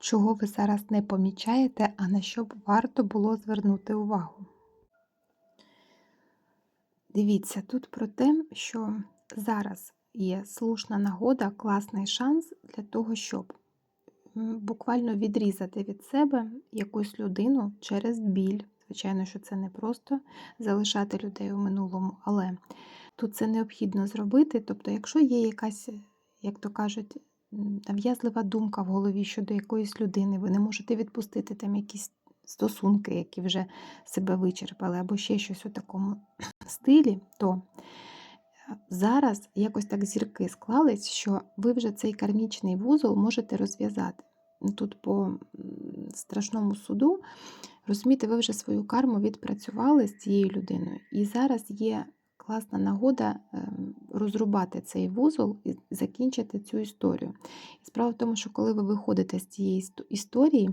Чого ви зараз не помічаєте, а на що б варто було звернути увагу? Дивіться, тут про те, що зараз є слушна нагода, класний шанс для того, щоб буквально відрізати від себе якусь людину через біль. Звичайно, що це не просто залишати людей у минулому, але тут це необхідно зробити. Тобто, якщо є якась, як то кажуть, нав'язлива думка в голові щодо якоїсь людини, ви не можете відпустити там якісь стосунки, які вже себе вичерпали, або ще щось у такому стилі, то е, зараз якось так зірки склались, що ви вже цей кармічний вузол можете розв'язати. Тут по страшному суду, розумієте, ви вже свою карму відпрацювали з цією людиною. І зараз є класна нагода ем, розрубати цей вузол і закінчити цю історію. І справа в тому, що коли ви виходите з цієї історії,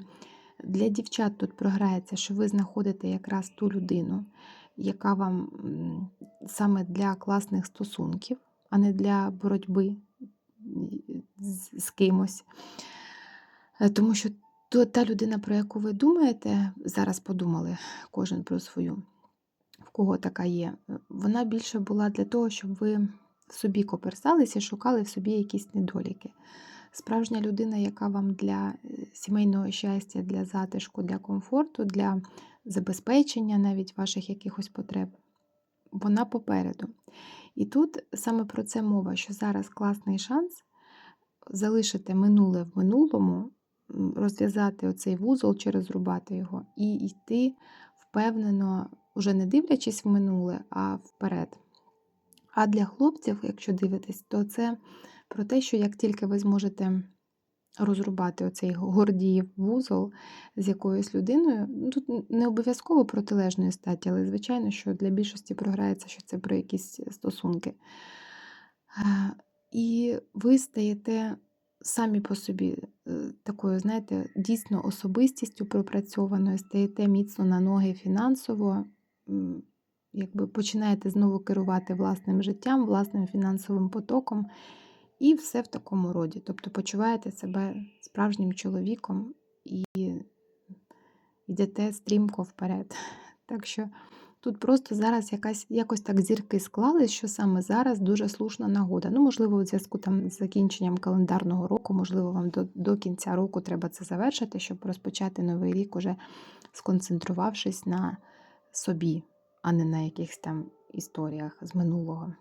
для дівчат тут програється, що ви знаходите якраз ту людину, яка вам саме для класних стосунків, а не для боротьби з, кимось. Е, Тому що то, та людина, про яку ви думаєте, зараз подумали кожен про свою, в кого така є, е, вона більше була для того, щоб ви собі коперсалися шукали в собі якісь недоліки. Справжня людина, яка вам для е, сімейного щастя, для затишку, для комфорту, для забезпечення навіть ваших якихось потреб, вона попереду. І тут саме про це мова, що зараз класний шанс залишити минуле в минулому, розв'язати оцей вузол чи розрубати його, і йти впевнено, уже не дивлячись в минуле, а вперед. А для хлопців, якщо дивитесь, то це про те, що як тільки ви зможете розрубати оцей гордіїв вузол з якоюсь людиною, ну, тут не обов'язково протилежної статі, але звичайно, що для більшості програється, що це про якісь стосунки. І ви стаєте самі по собі е, такою, знаєте, дійсно особистістю пропрацьованою, стаєте міцно на ноги фінансово, якби починаєте знову керувати власним життям, власним фінансовим потоком, і все в такому роді. Тобто почуваєте себе справжнім чоловіком і йдете стрімко вперед. Так що тут просто зараз якась, якось так зірки склались, що саме зараз дуже слушна нагода. Ну, можливо, у зв'язку там з закінченням календарного року, можливо, вам до, до кінця року треба це завершити, щоб розпочати новий рік, уже сконцентрувавшись на собі, а не на якихось там історіях з минулого.